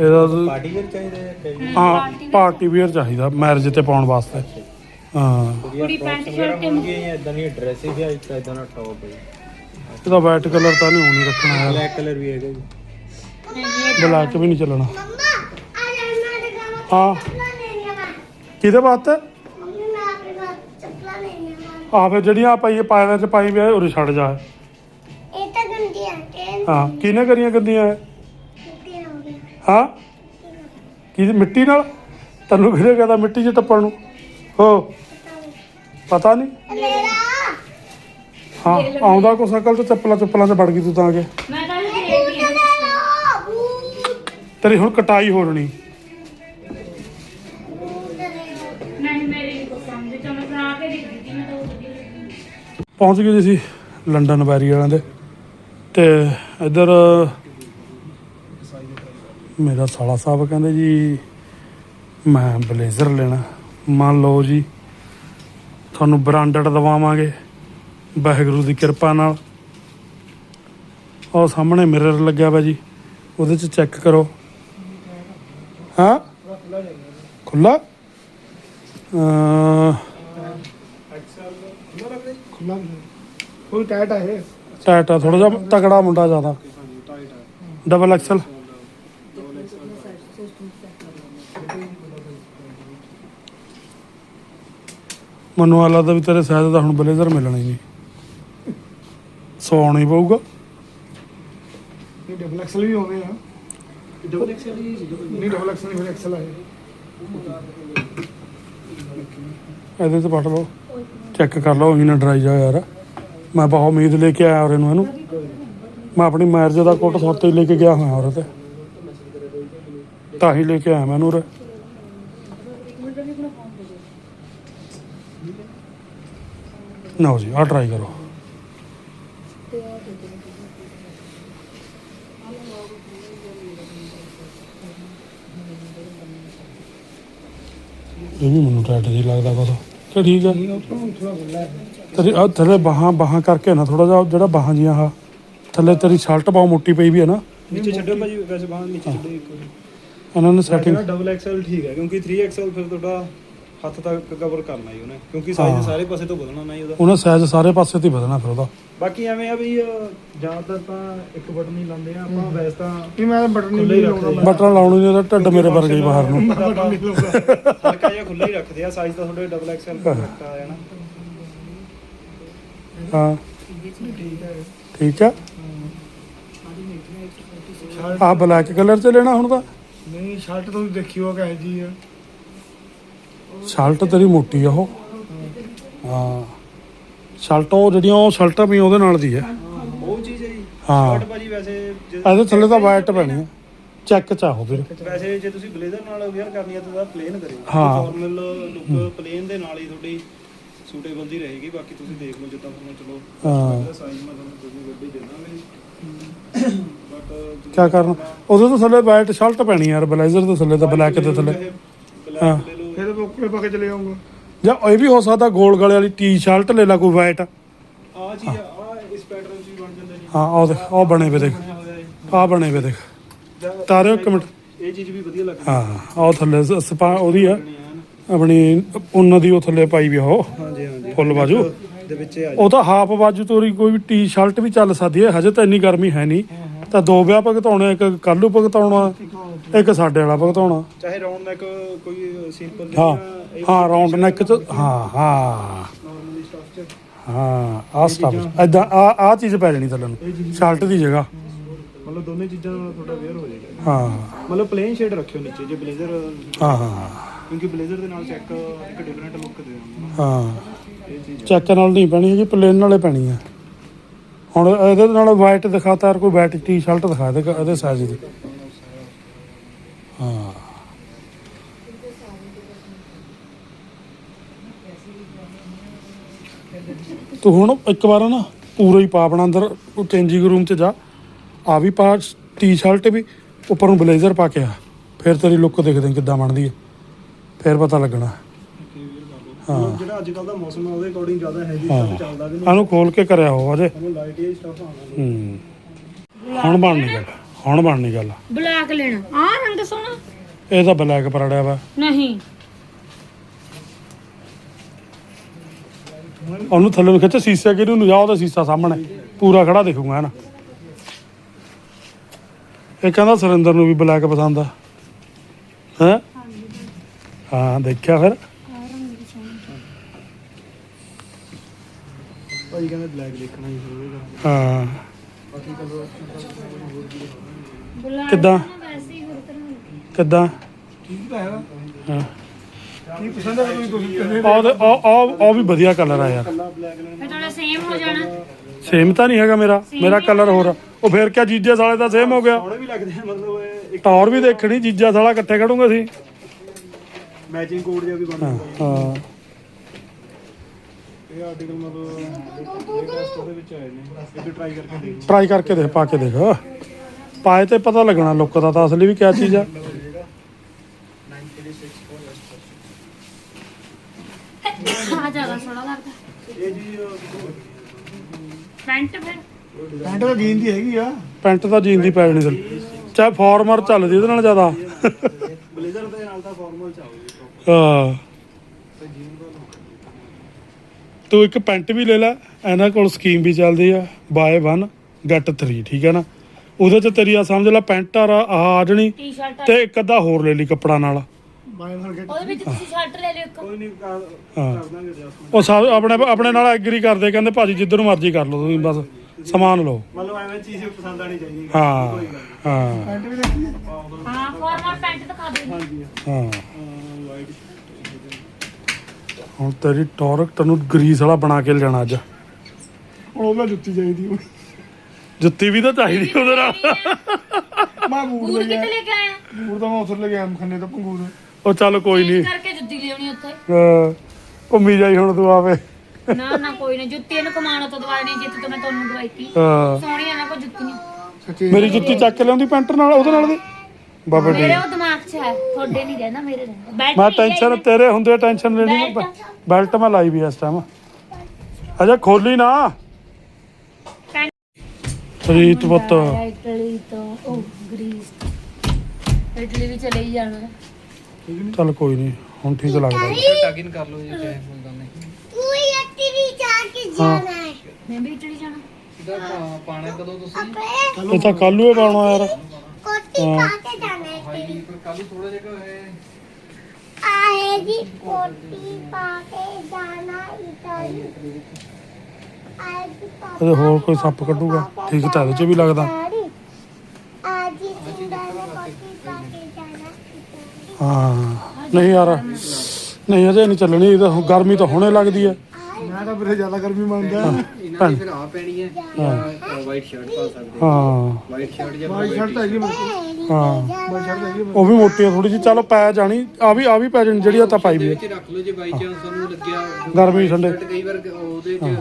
ਇਹਦਾ ਪਾਰਟੀ ਵੇਅਰ ਚਾਹੀਦਾ ਹੈ ਹਾਂ ਪਾਰਟੀ ਵੀਅਰ ਚਾਹੀਦਾ ਮੈਰਿਜ ਤੇ ਪਾਉਣ ਵਾਸਤੇ। ਹਾਂ। ਇਹਦਾ ਵਾਈਟ ਕਲਰ ਤਾਂ ਨਹੀਂ ਹੋਣੀ ਰੱਖਣਾ ਯਾਰ। ਬਲੈਕ ਕਲਰ ਵੀ ਹੈਗਾ ਜੀ। ਬਲੈਕ ਵੀ ਨਹੀਂ ਚੱਲਣਾ। ਹਾਂ। ਕਿਹਦੇ ਬਾਤ ਆਹ ਫਿਰ ਜਿਹੜੀਆਂ ਪਾਈ ਪਾਇਆ ਤੇ ਪਾਈ ਵੀ ਉਹ ਛੱਡ ਜਾ। ਇਹ ਤਾਂ ਗੰਦੀਆਂ ਇਹ ਹਾਂ ਕਿਹਨੇ ਕਰੀਆਂ ਗੰਦੀਆਂ ਇਹ? ਹਾਂ ਕੀ ਮਿੱਟੀ ਨਾਲ? ਤੈਨੂੰ ਕਿਹਨੇ ਕਹਦਾ ਮਿੱਟੀ 'ਚ ਟੱਪਣ ਨੂੰ? ਹੋ। ਪਤਾ ਨਹੀਂ। ਹਾਂ ਆਉਂਦਾ ਕੋ ਸਕਲ ਤੇ ਚੱਪਲਾਂ ਚੱਪਲਾਂ ਤੇ ਵੜ ਗਈ ਤੂੰ ਤਾਂ ਆ ਕੇ। ਮੈਂ ਤਾਂ ਤੇਰੀ ਹੁਣ ਕਟਾਈ ਹੋਣੀ ਪਹੁੰਚ ਗਏ ਜੀ ਅਸੀਂ ਲੰਡਨ ਵੈਰੀ ਵਾਲਿਆਂ ਦੇ। ਤੇ ਇੱਧਰ ਮੇਰਾ ਸਾਲਾ ਸਾਹਿਬ ਕਹਿੰਦੇ ਜੀ, ਮੈਂ ਬਲੇਜ਼ਰ ਲੈਣਾ। ਮੰਨ ਲਓ ਜੀ, ਤੁਹਾਨੂੰ ਬ੍ਰਾਂਡਡ ਦਵਾਵਾਂਗੇ, ਵਾਹਿਗੁਰੂ ਦੀ ਕਿਰਪਾ ਨਾਲ। ਉਹ ਸਾਹਮਣੇ ਮਿਰਰ ਲੱਗਿਆ ਵਾ ਜੀ, ਉਹਦੇ 'ਚ ਚੈੱਕ ਕਰੋ। ਹਾਂ? ਖੁੱਲਾ ਅ ਕੋਈ ਟਾਈਟ ਆ ਇਹ? ਟਾਈਟ ਆ ਥੋੜਾ ਜਿਹਾ ਤਕੜਾ ਮੁੰਡਾ ਜ਼ਿਆਦਾ। ਡਬਲ ਐਕਸਲ ਮੈਨੂੰ ਆ ਲੱਗਦਾ ਵੀ ਤੇਰੇ ਸਾਇਦ ਦਾ ਹੁਣ ਬਲੇਜ਼ਰ ਮਿਲਣਾ ਹੀ ਨਹੀਂ। ਸਵਾਉਣਾ ਹੀ ਪਊਗਾ। ਇਹ ਡਬਲ ਐਕਸਲ ਵੀ ਹੋਵੇ ਆ। ਡਬਲ ਐਕਸਲ ਨਹੀਂ ਡਬਲ ਐਕਸਲ ਨਹੀਂ ਐਕਸਲ ਆ ਇਹ। ਇਹਦੇ ਤੇ ਪੜ ਲਓ। ਚੈੱਕ ਕਰ ਲਓ ਉਹੀ ਨਾ ਡਰਾਈ ਜਾ ਯਾਰ। ਮੈਂ ਬਹੁਤ ਉਮੀਦ ਲੈ ਕੇ ਆਇਆ ਔਰ ਇਹਨੂੰ ਇਹਨੂੰ। ਮੈਂ ਆਪਣੀ ਮੈਰਿਜ ਦਾ ਕੋਟ ਸੌਤੇ ਲੈ ਕੇ ਗਿਆ ਹੋਇਆ ਔਰ ਤੇ। ਤਾਂ ਹੀ ਲੈ ਕੇ ਆਇਆ ਮੈਂ ਇਹਨੂੰ ਉਰੇ। ਲਓ ਜੀ ਆ ਟਰਾਈ ਕਰੋ। ਇਹ ਵੀ ਮੈਨੂੰ ਟਾਈਟ ਜੀ ਲੱਗਦਾ ਕੁਛ ਕਿ ਠੀਕ ਹੈ ਤੇਰੀ ਆ ਥੱਲੇ ਬਾਹਾਂ ਬਾਹਾਂ ਕਰਕੇ ਨਾ ਥੋੜਾ ਜਿਹਾ ਜਿਹੜਾ ਬਾਹਾਂ ਜੀਆਂ ਆ ਥੱਲੇ ਤੇਰੀ ਸ਼ਰਟ ਬਹੁਤ ਮੋਟੀ ਪਈ ਵੀ ਹੈ ਨਾ। ਨੀਚੇ ਛੱਡੋ ਭਾਜੀ ਵੈਸੇ ਬਾਹਰ ਨੀਚੇ ਛੱਡੋ ਇੱਕ ਇਹਨਾਂ ਨੇ ਸੈਟਿੰਗ ਡਬਲ ਐਕਸਲ ਠੀਕ ਹੈ ਕਿਉਂਕਿ 3 ਐਕਸਲ ਫਿਰ ਤੁਹਾਡਾ ਹੱਥ ਤੱਕ ਕਵਰ ਕਰਨਾ ਹੀ ਉਹਨੇ ਕਿਉਂਕਿ ਹਾਂ। ਸਾਈਜ਼ ਸਾਰੇ ਪਾਸੇ ਤੋਂ ਬਦਲਣਾ ਨਹੀਂ ਉਹਦਾ। ਉਹਨਾਂ ਸਾਈਜ਼ ਸਾਰੇ ਪਾਸੇ ਤੇ ਹੀ ਵਧਣਾ ਫਿਰ ਉਹਦਾ। ਬਾਕੀ ਐਵੇਂ ਆ ਵੀ ਅਹ, ਜ਼ਿਆਦਾਤਰ ਤਾਂ ਇੱਕ ਬਟਨ ਹੀ ਲਾਉਂਦੇ ਆ ਆਪਾਂ ਵੈਸੇ ਤਾਂ ਨਹੀਂ ਮੈਂ ਬਟਨ ਖੁੱਲ੍ਹਾ ਨਹੀਂ ਹੀ ਰੱਖਦੇ। ਮੈਂ ਬਟਨ ਲਾਉਣੀ ਨਹੀਂ ਉਹਦਾ ਢਿੱਡ ਮੇਰੇ ਵਰਗਾ ਹੀ ਬਾਹਰ ਨੂੰ। ਬਟਨ ਨਹੀਂ ਲਾਉਂਦਾ। ਹਲਕਾ ਜਿਹਾ ਖੁੱਲ੍ਹਾ ਹੀ ਰੱਖਦੇ ਆ ਸਾਈਜ਼ ਤਾਂ ਤੁਹਾਡੇ ਡਬਲ ਐਕਸਲ ਰੱਖਾ ਆ ਨਾ ਹਾਂ ਠੀਕ ਹੈ। ਠੀਕ ਆ। ਆ ਬਲੈਕ ਕਲਰ ਚ ਲੈਣਾ ਹੁਣ ਤਾਂ? ਨਹੀਂ ਸ਼ਰਟ ਤੁਸੀਂ ਦੇਖੀ ਹੋ ਕਹੇ ਜੀ ਆ। ਸ਼ਰਟ ਤੇਰੀ ਮੋਟੀ ਆ ਉਹ। ਹਾਂ। ਸ਼ਰਟ ਉਹ ਜਿਹੜੀਆਂ ਉਹ ਸ਼ਰਟਾਂ ਵੀ ਉਹਦੇ ਨਾਲ ਦੀ ਹੈ ਉਹ ਚੀਜ਼ ਹੈ ਜੀ। ਹਾਂ। ਸ਼ਰਟ ਭਾਜੀ ਵੈਸੇ ਜੇ- ਇਹਦੇ ਥੱਲੇ ਤਾਂ ਵਾਈਟ ਪੈਣੀ ਹੈ ਚੈੱਕ ਚਾਹੋ ਫਿਰ ਵੈਸੇ ਜੇ ਤੁਸੀਂ ਬਲੇਜ਼ਰ ਨਾਲ ਵੇਅਰ ਕਰਨੀ ਹੈ ਤਾਂ ਪਲੇਨ ਕਰਿਓ। ਹਾਂ। ਫਾਰਮਲ ਲੁੱਕ ਪਲੇਨ ਦੇ ਨਾਲ ਹੀ ਤੁਹਾਡੀ ਸੂਟੇਬਲ ਦੀ ਰਹੇਗੀ। ਬਾਕੀ ਤੁਸੀਂ ਦੇਖ ਲਓ ਜਿੱਦਾਂ ਤੁਹਾਨੂੰ ਚਲੋ ਹਾਂ। ਸਾਈਜ਼ ਮੈਂ ਤੁਹਾਨੂੰ ਤੁਸੀਂ ਗੱਡੀ ਦੇਣਾ ਵੀ। ਬਟ ਕੀ ਕਰਨਾ? ਉਹਦੇ ਤੋਂ ਥੱਲੇ ਵਾਈਟ ਸ਼ਰਟ ਪੈਣੀ ਯਾਰ ਬਲੇਜ਼ਰ ਦੇ ਥੱਲੇ ਤਾਂ ਬਲੈਕ ਦੇ ਥੱਲੇ। ਹਾਂ। ਪਾ ਕੇ ਚਲੇ ਜਾਂ ਇਹ ਵੀ ਹੋ ਸਕਦਾ ਗੋਲ ਗਲੇ ਵਾਲੀ ਟੀ-ਸ਼ਰਟ ਲੈ ਲਾ ਕੋਈ ਵਾਈਟ ਆ ਚੀਜ਼ ਆ ਇਸ ਪੈਟਰਨ 'ਚ ਵੀ ਬਣ ਜਾਂਦੇ ਨੇ। ਹਾਂ ਉਹ ਉਹ ਬਣੇ ਵੇ ਦੇਖ। ਆ ਬਣੇ ਵੇ ਦੇਖ। ਜਾਂ ਤਾਰਿਓ ਇੱਕ ਮਿੰਟ। ਇਹ ਚੀਜ਼ ਵੀ ਵਧੀਆ ਲੱਗਦੀ। ਹਾਂ ਉਹ ਥੱਲੇ ਸਪਾ ਉਹਦੀ ਆ। ਆਪਣੀ ਉਹਨਾਂ ਦੀ ਉਹ ਥੱਲੇ ਪਾਈ ਵੀ ਉਹ। ਹਾਂਜੀ ਹਾਂਜੀ। ਫੁੱਲ ਬਾਜੂ। ਦੇ ਵਿੱਚ ਇਹ ਉਹ ਤਾਂ ਹਾਫ ਬਾਜੂ ਤੋਰੀ ਕੋਈ ਵੀ ਟੀ-ਸ਼ਰਟ ਵੀ ਚੱਲ ਸਕਦੀ ਹੈ ਹਜੇ ਤਾਂ ਇੰਨੀ ਗਰਮੀ ਹੈ ਨਹੀਂ। ਤਾਂ ਦੋ ਵਿਆਹ ਭਗਤਾਉਣੇ ਇੱਕ ਕੱਲੂ ਭਗਤਾਉਣਾ ਇੱਕ ਸਾਡੇ ਵਾਲਾ ਭਗਤਾਉਣਾ। ਚਾਹੇ ਰਾਉਂਡ ਨੈਕ ਕੋਈ ਸਿੰਪਲ ਹਾਂ ਹਾਂ ਰਾਉਂਡ ਨੈਕ ਚ ਹਾਂ ਹਾਂ। ਹਾਂ ਆ ਸਟਫ ਐਦਾਂ ਆ ਆ ਚੀਜ਼ ਪੈ ਜਾਣੀ ਥੱਲੇ ਨੂੰ ਸ਼ਰਟ ਦੀ ਜਗ੍ਹਾ। ਮਤਲਬ ਦੋਨੇ ਚੀਜ਼ਾਂ ਤੁਹਾਡਾ ਵੇਅਰ ਹੋ ਜਾਏਗਾ। ਹਾਂ। ਮਤਲਬ ਪਲੇਨ ਸ਼ੇਡ ਰੱਖਿਓ ਨੀਚੇ ਜੇ ਬਲੇਜ਼ਰ ਹਾਂ ਹਾਂ। ਕਿਉਂਕਿ ਬਲੇਜ਼ਰ ਦੇ ਨਾਲ ਚੈੱਕ ਇੱਕ ਡਿਫਰੈਂਟ ਲੁੱਕ ਦੇ ਦਿੰਦਾ ਹਾਂ। ਚੈੱਕ ਨਾਲ ਨਹੀਂ ਪੈਣੀ ਜੀ ਪਲੇਨ ਨਾਲੇ ਪੈਣੀ ਆ। ਹੁਣ ਇਹਦੇ ਨਾਲ ਵਾਈਟ ਦਿਖਾਤਾ ਕੋਈ ਵਾਈਟ ਟੀ-ਸ਼ਰਟ ਦਿਖਾ ਦੇ ਇਹਦੇ ਸਾਈਜ਼ ਦੀ। ਹਾਂ। ਤੂੰ ਹੁਣ ਇੱਕ ਵਾਰ ਨਾ ਪੂਰਾ ਹੀ ਪਾ ਆਪਣਾ ਅੰਦਰ ਚੇਂਜਿੰਗ ਰੂਮ 'ਚ ਜਾ। ਆ ਵੀ ਪਾ ਟੀ-ਸ਼ਰਟ ਵੀ, ਉੱਪਰ ਨੂੰ ਬਲੇਜ਼ਰ ਪਾ ਕੇ ਆ। ਫਿਰ ਤੇਰੀ ਲੁੱਕ ਦੇਖਦੇ ਕਿੱਦਾਂ ਬਣਦੀ ਹੈ। ਫਿਰ ਪਤਾ ਲੱਗਣਾ। ਹਾਂ। ਜਿਹੜਾ ਅੱਜ ਕੱਲ ਦਾ ਮੌਸਮ ਹੈ ਉਹਦੇ ਅਕੋਰਡਿੰਗ ਜ਼ਿਆਦਾ ਹੈਵੀ। ਸਟਫ ਚੱਲਦਾ ਵੀ ਨਹੀਂ। ਇਹਨੂੰ ਖੋਲ ਕੇ ਕਰਿਆ ਹੋ ਅਜੇ। ਉਹਨੂੰ ਲਾਈਟ ਹੀ ਸਟਫ ਆਉਂਦਾ ਹੂੰ। ਹੁਣ ਬਣਨੀ ਗੱਲ ਹੁਣ ਬਣਨੀ ਗੱਲ। ਬਲੈਕ ਲੈਣਾ। ਆ ਰੰਗ ਸੋਹਣਾ। ਇਹ ਤਾਂ ਬਲੈਕ ਪਰੜਿਆ ਵਾ। ਨਹੀਂ। ਉਹਨੂੰ ਥੱਲੇ ਨੂੰ ਖਿੱਚ ਸੀਸੇ ਕਿ ਨੂੰ ਜਾ ਉਹਦਾ ਸੀਸਾ ਸਾਹਮਣੇ। ਪੂਰਾ ਖੜਾ ਦਿਖੂਗਾ ਨਾ। ਇਹ ਕਹਿੰਦਾ ਸੁਰਿੰਦਰ ਨੂੰ ਵੀ ਬਲੈਕ ਪਸੰਦ ਆ। ਹੈ? ਹਾਂ ਦੇਖਿਆ ਫਿਰ। ਭਾਜੀ ਕਹਿੰਦੇ ਬਲੈਕ ਦੇਖਣਾ ਹੀ ਹੋਵੇਗਾ ਹਾਂ। ਬਾਕੀ ਕਲਰ ਬਲੈਕ ਕਿੱਦਾਂ? ਵੈਸੇ ਹੀ ਹੋਰ ਤਰ੍ਹਾਂ ਕਿੱਦਾਂ? ਠੀਕ ਤਾਂ ਹੈਗਾ। ਹਾਂ। ਕੀ ਪਸੰਦ ਹੈ ਤੁਸੀਂ ਤੁਸੀਂ ਕਹਿੰਦੇ ਉਹ ਤੇ- ਉਹ ਉਹ ਉਹ ਵੀ ਵਧੀਆ ਕਲਰ ਆ ਯਾਰ। ਕੱਲਾ ਬਲੈਕ ਲੈਣਾ। ਫਿਰ ਤੁਹਾਡਾ ਸੇਮ ਹੋ ਜਾਣਾ। ਸੇਮ ਤਾਂ ਨਹੀਂ ਹੈਗਾ ਮੇਰਾ। ਮੇਰਾ ਕਲਰ ਹੋਰ ਆ। ਉਹ ਫਿਰ ਕਿਆ ਜੀਜੇ ਸਾਲੇ ਦਾ ਸੇਮ ਹੋ ਗਿਆ। ਸੋਹਣੇ ਵੀ ਲੱਗਦੇ ਆ ਮਤਲਬ ਇਹ ਇੱਕ ਟੌਰ ਵੀ ਦੇਖਣੀ ਜੀਜਾ ਸਾਲਾ ਇਕੱਠੇ ਖੜੂਗੇ ਅਸੀਂ। ਮੈਚਿੰਗ ਕੋਡ ਜਿਹਾ ਵੀ ਬਣ ਜਾਂਦਾ। ਹਾਂ। ਇਹ ਆਰਟੀਕਲ ਮਤਲਬ ਲੇਟੈਸਟ ਉਹਦੇ ਵਿੱਚ ਆਏ ਨੇ। ਇਹ ਟਰਾਈ ਕਰਕੇ ਦੇਖੋ ਟਰਾਈ ਕਰਕੇ ਦੇਖ ਪਾ ਕੇ ਦੇਖ। ਪਾਏ ਤੇ ਪਤਾ ਲੱਗਣਾ ਲੁੱਕ ਦਾ ਤਾਂ ਅਸਲੀ ਵੀ ਕਿਆ ਚੀਜ਼ ਆ। ਆ ਜ਼ਿਆਦਾ ਸੋਹਣਾ ਲੱਗਦਾ। ਇਹ ਜੀ ਪੈਂਟ ਫਿਰ ਪੈਂਟ ਤਾਂ। ਜੀਨ ਦੀ ਹੈਗੀ ਆ। ਪੈਂਟ ਤਾਂ ਜੀਨ ਦੀ ਪੈ ਜਾਣੀ ਤੇ ਚਾਹੇ ਫਾਰਮਰ ਚੱਲਦੀ ਉਹਦੇ ਨਾਲ ਜ਼ਿਆਦਾ। ਬਲੇਜ਼ਰ ਦੇ ਨਾਲ ਤਾਂ ਫਾਰਮਲ ਚ ਆਉਗੀ ਹਾਂ। ਤੂੰ ਇੱਕ ਪੈਂਟ ਵੀ ਲੈ ਲੈ ਇਹਨਾਂ ਕੋਲ ਸਕੀਮ ਵੀ ਚੱਲਦੀ ਆ ਬਾਏ 1 ਗੈਟ 3 ਠੀਕ ਹੈ ਨਾ? ਉਹਦੇ ਚ ਤੇਰੀ ਆ ਸਮਝ ਲੈ ਪੈਂਟ ਆ ਆ ਜਣੀ ਟੀ-ਸ਼ਰਟ ਤੇ ਇੱਕ ਅੱਧਾ ਹੋਰ ਲੈ ਲਈ ਕੱਪੜਾ ਨਾਲ। ਉਹਦੇ ਵਿੱਚ ਤੁਸੀਂ ਸ਼ਰਟ ਲੈ ਲਿਓ ਇੱਕ। ਉਹ ਸਭ ਆਪਣੇ ਆਪਣੇ ਨਾਲ ਐਗਰੀ ਕਰਦੇ ਕਹਿੰਦੇ ਭਾਜੀ ਜਿੱਧਰ ਨੂੰ ਮਰਜ਼ੀ ਕਰ ਲਓ ਤੁਸੀਂ ਬਸ ਸਮਾਨ ਲਓ। ਮਤਲਬ ਐਵੇਂ ਚੀਜ਼ ਪਸੰਦ ਆਣੀ ਚਾਹੀਦੀ ਹਾਂ। ਹਾਂ ਪੈਂਟ ਵੀ ਦੇਖੀ ਹੈ? ਹਾਂ ਫਾਰਮਲ ਪੈਂਟ ਦਿਖਾ ਦਿਓ। ਹਾਂਜੀ। ਹਾਂ। ਵਾਈਟ ਹੁਣ ਤੇਰੀ ਟੌਰਕ ਤੈਨੂੰ ਗਰੀਸ ਵਾਲਾ ਬਣਾ ਕੇ ਲਿਜਾਣਾ ਅੱਜ। ਹੁਣ ਉਹ ਮੈਂ ਜੁੱਤੀ ਚਾਹੀਦੀ ਹੋਈ ਜੁੱਤੀ ਵੀ ਤਾਂ ਚਾਹੀਦੀ ਉਹਦੇ ਨਾਲ। ਮੈਂ ਬੂਟ ਬੂਟ ਲੈ ਗਿਆ ਕਿੱਥੇ ਲੈ ਕੇ ਆਇਆ? ਬੂਟ ਤਾਂ ਮੈਂ ਉੱਥੇ ਲੈ ਗਿਆ ਖੰਨੇ ਤੋਂ ਪੰਗੂਰ ਉਹ ਚੱਲ ਕੋਈ ਨਹੀਂ ਕਰਕੇ ਜੁੱਤੀ ਲਿਆਉਣੀ ਉੱਥੇ। ਅਹ ਘੁੰਮੀ ਜਾਈ ਹੁਣ ਤੂੰ ਆਵੇ। ਨਾ ਨਾ ਕੋਈ ਨਾ ਜੁੱਤੀ ਇਹਨੂੰ ਕਮਾਣਾ ਤੋਂ ਦਵਾਈ ਨਹੀਂ ਜਿੱਤ ਤੋਂ ਮੈਂ ਤੁਹਾਨੂੰ ਦਵਾਈ ਤੀ ਹਾਂ। ਸੋਹਣੀ ਆ ਨਾ ਕੋਈ ਜੁੱਤੀ ਨਹੀਂ ਸੱਚੀ ਮੇਰੀ ਜੁੱਤੀ ਚੱਕ ਕੇ ਲਿਆਉਂਦੀ ਪੈਂਟਰ ਨਾਲ ਉਹਦੇ ਨਾਲ ਦੀ ਬਾਬਾ ਮੇਰੇ ਉਹ ਦਿਮਾਗ 'ਚ ਹੈ ਤੁਹਾਡੇ ਨਹੀਂ ਰਹਿੰਦਾ ਮੇਰੇ ਰਹਿੰਦਾ। ਬੈਠ ਮੈਂ ਟੈਨਸ਼ਨ ਤੇਰੇ ਹੁੰਦੇ ਟੈਨਸ਼ਨ ਲੈਣੀ ਨਾ। ਬੈਲਟ। ਮੈਂ ਲਾਈ ਵੀ ਇਸ ਟਾਈਮ ਅਜਾ ਖੋਲੀ ਨਾ। ਰੀਤ ਪੁੱਤ। ਇਟਲੀ ਤੋਂ ਉਹ ਗ੍ਰੀਸ ਤੋਂ। ਇਟਲੀ ਵੀ ਚਲੇ ਹੀ ਜਾਣਾ। ਚੱਲ ਕੋਈ ਨਹੀਂ ਹੁਣ ਠੀਕ ਲੱਗਦਾ। ਟਾਗਿਨ ਕਰ ਲਓ ਜੀ ਚਾਹੇ ਕੋਈ ਗੱਲ ਨਹੀਂ ਤੂੰ ਇਹ ਟੀਵੀ ਚਾਹ ਕੇ ਜਾਣਾ ਹੈ। ਮੈਂ ਵੀ ਇਟਲੀ ਜਾਣਾ। ਇਹਦਾ ਪਾਣਾ ਕਦੋਂ ਤੁਸੀਂ? ਇਹ ਤਾਂ ਕੱਲੂ ਹੀ ਪਾਉਣਾ ਯਾਰ। ਕੋਟੀ ਪਾ ਕੇ ਜਾਣਾ ਹੈ ਟੀਵੀ ਪਰ ਕੱਲ ਥੋੜਾ ਜਿਹਾ ਹੈ ਆਏ ਜੀ ਕੋਟੀ ਪਾ ਕੇ ਜਾਣਾ ਇਟਲੀ ਆਏ ਜੀ ਹੋਰ ਕੋਈ ਸੱਪ ਕੱਢੂਗਾ? ਠੀਕ ਤਾਂ ਇਹਦੇ ਚ ਵੀ ਲੱਗਦਾ। ਸੁੰਦਰ ਨੇ ਕੋਟੀ ਪਾ ਕੇ ਜਾਣਾ ਇਟਲੀ ਹਾਂ ਨਹੀਂ ਯਾਰ ਨਹੀਂ ਅਜੇ ਨਹੀਂ ਚੱਲਣੀ ਇਹ ਤਾਂ ਹੁਣ ਗਰਮੀ ਤਾਂ ਹੁਣੇ ਲੱਗਦੀ ਹੈ। ਮੈਂ ਤਾਂ ਵੀਰੇ ਜ਼ਿਆਦਾ ਗਰਮੀ ਮੰਨਦਾ। ਇਹਨਾਂ ਦੀ ਫਿਰ ਆ ਪੈਣੀ ਹੈ ਜਾਂ ਵਾਈਟ ਸ਼ਰਟ ਪਾ ਸਕਦੇ ਹਾਂ। ਵਾਈਟ ਸ਼ਰਟ ਜਾਂ ਬਾਈ ਸ਼ਰਟ ਤਾਂ ਹੈਗੀ ਮੇਰੇ ਕੋਲ ਹਾਂ ਬਾਈ ਸ਼ਰਟ ਹੈਗੀ ਉਹ ਵੀ ਮੋਟੀ ਆ ਥੋੜੀ ਜਿਹੀ। ਚੱਲ ਪੈ ਜਾਣੀ। ਆ ਵੀ ਆ ਵੀ ਪੈ ਜਾਣੀ ਜਿਹੜੀ ਆ ਤਾਂ ਪਾਈ ਵੀ ਵਿੱਚ ਰੱਖ ਲਓ ਜੇ ਬਾਈ ਚਾਂਸ ਤੁਹਾਨੂੰ ਲੱਗਿਆ ਗਰਮੀ ਠੰਡੇ। ਸ਼ਰਟ ਕਈ ਵਾਰ ਉਹਦੇ ਚ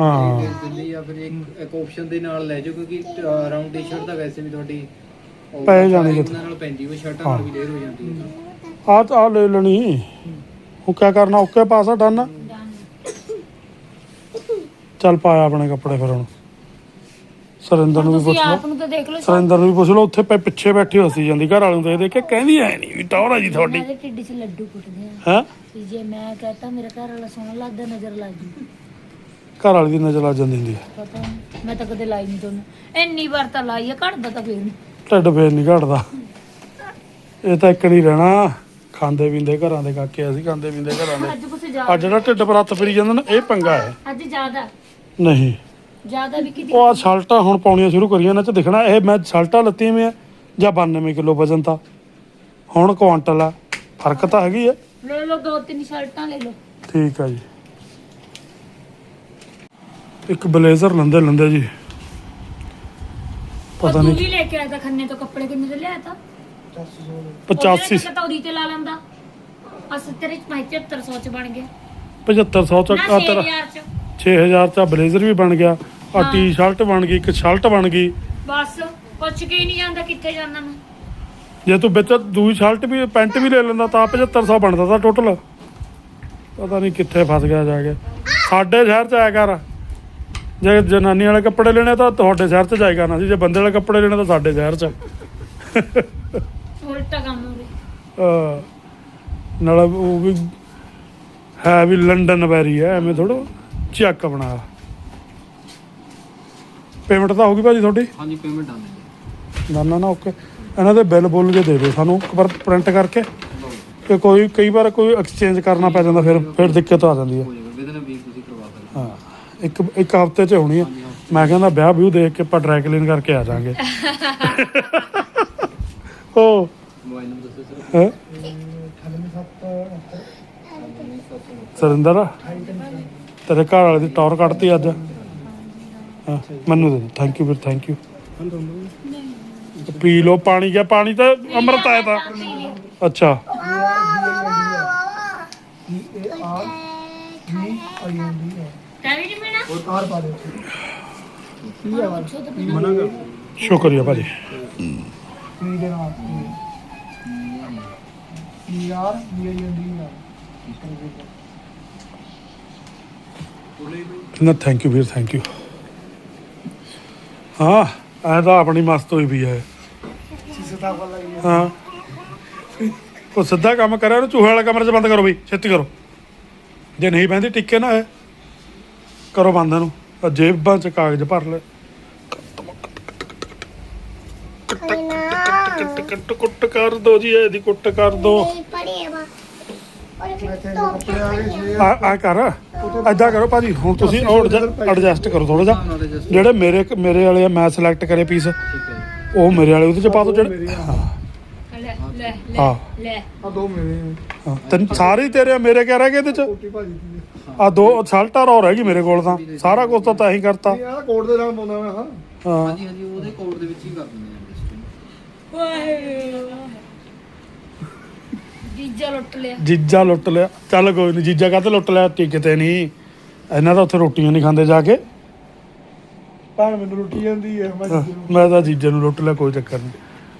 ਹਾਂ। ਦੇ ਦਿੰਦੇ ਜਾਂ ਫਿਰ ਇੱਕ ਇੱਕ ਆਪਸ਼ਨ ਦੇ ਨਾਲ ਲੈ ਜਾਓ ਕਿਉਂਕਿ ਰਾਉਂਡ ਟੀ-ਸ਼ਰਟ ਤਾਂ ਵੈਸੇ ਵੀ ਤੁਹਾਡੀ ਪੈ ਜਾਣੀ ਕਿਤੇ। ਨਾਲ ਪੈਂਦੀ ਉਹ ਸ਼ਰਟਾਂ ਨਾਲ ਵੀ ਲੇਅਰ ਹੋ ਜਾਂਦੀ ਆ ਆ ਲੈ ਲੈਣੀ। ਉਹ ਕਿਆ ਕਰਨਾ ਓਕੇ ਪਾਸਾ ਡਨ। ਚੱਲ ਪਾਇਆ ਆਪਣੇ ਕੱਪੜੇ ਫਿਰ ਹੁਣ। ਸਰਿੰਦਰ ਨੂੰ ਵੀ ਪੁੱਛ ਤੁਸੀਂ ਲਓ। ਆਪ ਨੂੰ ਤਾਂ ਦੇਖ ਲਓ ਸਰਿੰਦਰ ਨੂੰ ਵੀ ਪੁੱਛ ਲਓ ਉੱਥੇ ਪੈ ਪਿੱਛੇ ਬੈਠੀ ਹੱਸੀ ਜਾਂਦੀ ਘਰ ਵਾਲੇ ਨੂੰ ਦੇਖ ਦੇਖ ਕੇ ਕਹਿੰਦੀ ਐ ਨਹੀਂ ਵੀ ਟੌਰ ਆ ਜੀ ਤੁਹਾਡੀ। ਮੇਰੇ ਢਿੱਡ 'ਚ ਲੱਡੂ ਕੁੱਟਦੇ ਆ। ਹੈ? ਵੀ ਜੇ ਮੈਂ ਕਹਤਾ ਮੇਰਾ ਘਰ ਵਾਲਾ ਸੋਹਣਾ ਲੱਗਦਾ ਨਜ਼ਰ ਲੱਗ ਜੂ। ਘਰ ਵਾਲੀ ਦੀ ਨਜ਼ਰ ਆ ਜਾਂਦੀ ਹੁੰਦੀ ਹੈ ਪਤਾ ਮੈਂ ਤਾਂ ਕਦੇ ਲਾਈ ਨਹੀਂ ਤੁਹਾਨੂੰ। ਇੰਨੀ ਵਾਰ ਤਾਂ ਲਾਈ ਆ ਘੜਦਾ ਤਾਂ ਫੇਰ ਨਹੀਂ ਢਿੱਡ ਫੇਰ ਨਹੀਂ ਘਟਦਾ। ਇਹ ਤਾਂ ਇੱਕ ਨਹੀਂ ਰਹਿਣਾ। ਖਾਂਦੇ ਪੀਂਦੇ ਘਰਾਂ ਦੇ ਕਾਕੇ ਅਸੀਂ ਖਾਂਦੇ ਪੀਂਦੇ ਘਰਾਂ ਦੇ। ਅੱਜ ਕੁਛ ਜ਼ਿਆਦਾ ਜਿਹੜਾ ਢਿੱਡ ਪਰ ਹੱਥ ਫਰੀ ਜਾਂਦਾ ਨਾ ਇਹ ਪੰਗਾ ਹੈ। ਅੱਜ ਜ਼ਿਆਦਾ। ਨਹੀਂ। ਜ਼ਿਆਦਾ ਵੀ ਕਿਤੇ ਉਹ ਸ਼ਲਟਾਂ ਹੁਣ ਪਾਉਣੀਆਂ ਸ਼ੁਰੂ ਕਰੀਆਂ ਇਹਨਾਂ ਚ ਦਿਖਣਾ ਇਹ ਮੈਂ ਸ਼ਲਟਾਂ ਲੱਤੀਆਂ ਮੈਂ ਜਾਂ 92 ਕਿਲੋ ਵਜ਼ਨ ਤਾਂ। ਹੁਣ ਕੁਆਂਟਲ ਆ ਫ਼ਰਕ ਤਾਂ ਹੈਗੀ ਆ। ਲੈ ਲਓ ਦੋ ਤਿੰਨ ਸ਼ਰਟਾਂ ਲੈ ਲਓ। ਠੀਕ ਆ ਜੀ। ਇੱਕ ਬਲੇਜ਼ਰ ਲੰਦੇ ਲੰਦੇ ਜੀ। ਪਤਾ ਤੂੰ ਨਹੀਂ ਵੀ ਲੈ ਕੇ ਆਇਆ ਤਾਂ ਖੰਨੇ ਤੋਂ ਕੱਪੜੇ ਕਿੰਨੇ ਦੇ ਲਿਆ ਤਾ? 85 ਕਤੌਰੀ ਤੇ ਲਾ ਲੈਂਦਾ। ਅਸ ਤੇਰੇ ਚ 7500 ਚ ਬਣ ਗਿਆ। 7500 ਚ ਨਾ ਆ ਤੇਰਾ 6000 ਚ। 6000 ਚ ਬਲੇਜ਼ਰ ਵੀ ਬਣ ਗਿਆ। ਆ ਟੀ-ਸ਼ਰਟ ਬਣ ਗਈ ਇੱਕ ਸ਼ਰਟ ਬਣ ਗਈ। ਬਸ ਪੁੱਛ ਕੇ ਹੀ ਨਹੀਂ ਜਾਂਦਾ ਕਿੱਥੇ ਜਾਂਦਾ ਮੈਂ। ਜੇ ਤੂੰ ਵਿੱਚ ਦੂਜੀ ਸ਼ਰਟ ਵੀ ਪੈਂਟ ਵੀ ਲੈ ਲੈਂਦਾ ਤਾਂ 7500 ਬਣਦਾ ਤਾਂ ਟੋਟਲ ਪਤਾ ਨਹੀਂ ਕਿੱਥੇ ਫਸ ਗਿਆ ਜਾ ਕੇ। ਸਾਡੇ ਸ਼ਹਿਰ ਚ ਆਇਆ ਕਰ। ਜੇ ਜਨਾਨੀ ਵਾਲੇ ਕੱਪੜੇ ਲੈਣੇ ਤਾਂ ਤੁਹਾਡੇ ਸ਼ਹਿਰ ਚ ਜਾਇਆ ਕਰਨਾ ਸੀ। ਜੇ ਬੰਦੇ ਵਾਲੇ ਕੱਪੜੇ ਲੈਣੇ ਤਾਂ ਸਾਡੇ ਸ਼ਹਿਰ ਚ। ਉਲਟਾ ਕੰਮ ਹੋ ਗਿਆ। ਅਹ ਨਾਲ ਉਹ ਵੀ ਹੈ ਵੀ ਲੰਡਨ ਵੈਰੀ ਹੈ ਐਵੇਂ ਥੋੜਾ ਚੱਕ ਬਣਾ। ਪੇਮੈਂਟ ਤਾਂ ਹੋ ਗਈ ਭਾਜੀ ਤੁਹਾਡੀ? ਹਾਂਜੀ ਪੇਮੈਂਟ ਆਉਂਦੀ ਨਾ ਨਾ ਨਾ ਓਕੇ ਇਹਨਾਂ ਦੇ ਬਿੱਲ ਬੁੱਲ ਕੇ ਦੇ ਦਿਓ ਸਾਨੂੰ ਇੱਕ ਵਾਰ ਪ੍ਰਿੰਟ ਕਰਕੇ। ਕਿ ਕੋਈ ਕਈ ਵਾਰ ਕੋਈ ਐਕਸਚੇਂਜ ਕਰਨਾ ਪੈ ਜਾਂਦਾ ਫਿਰ ਫਿਰ ਦਿੱਕਤ ਆ ਜਾਂਦੀ ਹੈ। ਹੋ ਹਾਂ। ਇੱਕ ਇੱਕ ਹਫ਼ਤੇ ਚ ਹੋਣੀ ਆ ਮੈਂ ਕਹਿੰਦਾ ਵਿਆਹ ਵਿਊ ਦੇਖ ਕੇ ਆਪਾਂ ਡਰਾਈ ਕਲੀਨ ਕਰਕੇ ਆ ਜਾਾਂਗੇ। ਉਹ ਮੋਬਾਈਲ ਨੰਬਰ ਦੱਸੋ ਸਰ ਹੈ? ਸਰਿੰਦਰ, ਤੇਰੇ ਘਰ ਵਾਲੇ ਦੀ ਟੌਰ ਕੱਢਤੀ ਅੱਜ। ਹਾਂ, ਮੈਨੂੰ ਦੇ ਥੈਂਕ ਯੂ ਵੀਰ ਥੈਂਕ ਯੂ ਪੀ ਲੋ ਪਾਣੀ ਗਿਆ ਪਾਣੀ ਤਾਂ ਅੰਮ੍ਰਿਤ ਆਇਆ ਤਾਂ। ਅੱਛਾ। ਤੈਨੂੰ ਨਹੀਂ ਮਿਲਣਾ ਸ਼ੁਕਰੀਆ ਭਾਜੀ। ਯਾਰ ਵੀ ਜਾਂਦੀ ਯਾਰ ਨਾ ਥੈਂਕ ਯੂ ਵੀਰ ਥੈਂਕ ਯੂ ਹਾਂ ਐ ਤਾਂ ਆਪਣੀ ਮਸਤ ਹੋਈ ਵੀ ਹੈ ਹਾਂ। ਉਹ ਸਿੱਧਾ ਕੰਮ ਕਰਿਆ ਉਹਨੂੰ ਚੂਹੇ ਵਾਲਾ ਕਮਰੇ 'ਚ ਬੰਦ ਕਰੋ ਬਈ ਛੇਤੀ ਕਰੋ। ਜੇ ਨਹੀਂ ਬਹਿੰਦੀ ਟਿੱਕੇ ਨਾ ਕਰੋ ਬੰਦ ਇਹਨੂੰ ਆ ਜੇਬਾਂ 'ਚ ਕਾਗਜ਼ ਭਰ ਲੈ। ਕੱਟ ਕਰ ਦੋ ਜੀ ਇਹਦੀ ਕੁੱਟ ਕਰ ਦੋ। ਆ ਆ ਕਰ। ਐਦਾਂ ਕਰੋ ਭਾਜੀ ਹੁਣ ਤੁਸੀਂ ਉਹ ਐਡਜਸਟ ਕਰੋ ਥੋੜਾ ਜਿਹਾ। ਜਿਹੜੇ ਮੇਰੇ ਮੇਰੇ ਵਾਲੇ ਆ ਮੈਂ ਸਿਲੈਕਟ ਕਰੇ ਪੀਸ ਉਹ ਮੇਰੇ ਵਾਲੇ ਉਹਦੇ 'ਚ ਪਾ ਦਿਓ ਜਿਹੜੇ ਲੈ ਲੈ ਹਾਂ। ਲੈ। ਆ ਦੋ ਮੇਰੇ। ਹਾਂ, ਤਿੰਨ ਸਾਰੇ ਹੀ ਤੇਰੇ ਆ, ਮੇਰੇ ਕਿਆ ਰਹਿ ਗਏ ਇਹਦੇ 'ਚ? ਕੋਟੀ ਭਾਜੀ ਦੀ ਆ। ਦੋ ਸ਼ਲਟਰ ਹੋਰ ਹੈਗੀ ਮੇਰੇ ਕੋਲ ਤਾਂ। ਸਾਰਾ ਕੁਝ ਤਾਂ ਤਾਂ ਹੀ ਕਰਤਾ। ਇਹ ਆ ਕੋਟ ਦੇ ਨਾਲ ਪਾਉਂਦਾ ਮੈਂ ਹਾਂ। ਹਾਂ। ਹਾਂਜੀ ਹਾਂਜੀ ਉਹਦੇ ਕੋਡ ਦੇ ਵਿੱਚ ਹੀ ਕਰ ਦਿੰਦੇ ਆ। ਵਾਹਿਗੁਰੂ। ਜੀਜਾ ਲੁੱਟ ਲਿਆ। ਜੀਜਾ ਲੁੱਟ ਲਿਆ। ਚੱਲ ਕੋਈ ਨਹੀਂ ਜੀਜਾ ਕਾਹਤੇ ਲੁੱਟ ਲਿਆ? ਟੀ ਕਿਤੇ ਨਹੀਂ ਇਹਨਾਂ ਦਾ ਉੱਥੇ ਰੋਟੀਆਂ ਨਹੀਂ ਖਾਂਦੇ ਜਾ ਕੇ। ਭਾਣ ਮੈਨੂੰ ਰੋਟੀ ਜਾਂਦੀ ਹੈ ਮੈਂ ਹਾਂ, ਮੈਂ ਤਾਂ ਜੀਜੇ ਨੂੰ ਲੁੱਟ ਲਿਆ ਕੋਈ ਚੱਕਰ ਨਹੀਂ